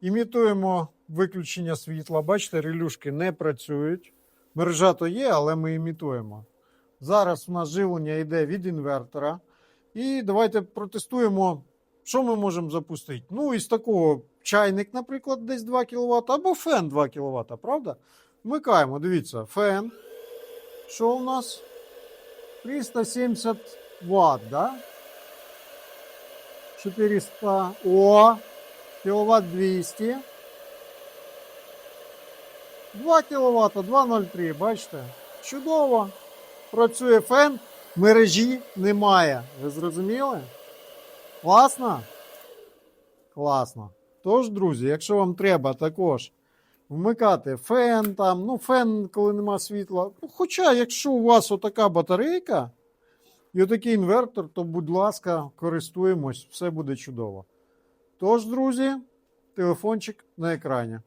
Імітуємо виключення світла. Бачите, релюшки не працюють. Мережа то є, але ми імітуємо. Зараз у нас живлення йде від інвертора. І давайте протестуємо, що ми можемо запустити. Ну, із такого чайник, наприклад, десь 2 кВт, або фен 2 кВт, правда? Вмикаємо, дивіться, фен. Що у нас? 370 Вт, да? 400 О, кВт 200. 2 кВт, 2,03, бачите? Чудово. Працює фен, мережі немає. Ви зрозуміли? Класно? Класно. Тож, друзі, якщо вам треба також вмикати фен там, ну, фен, коли нема світла. Ну, Хоча, якщо у вас отака батарейка і отакий інвертор, то, будь ласка, користуємось, все буде чудово. Тож, друзі, телефончик на екрані.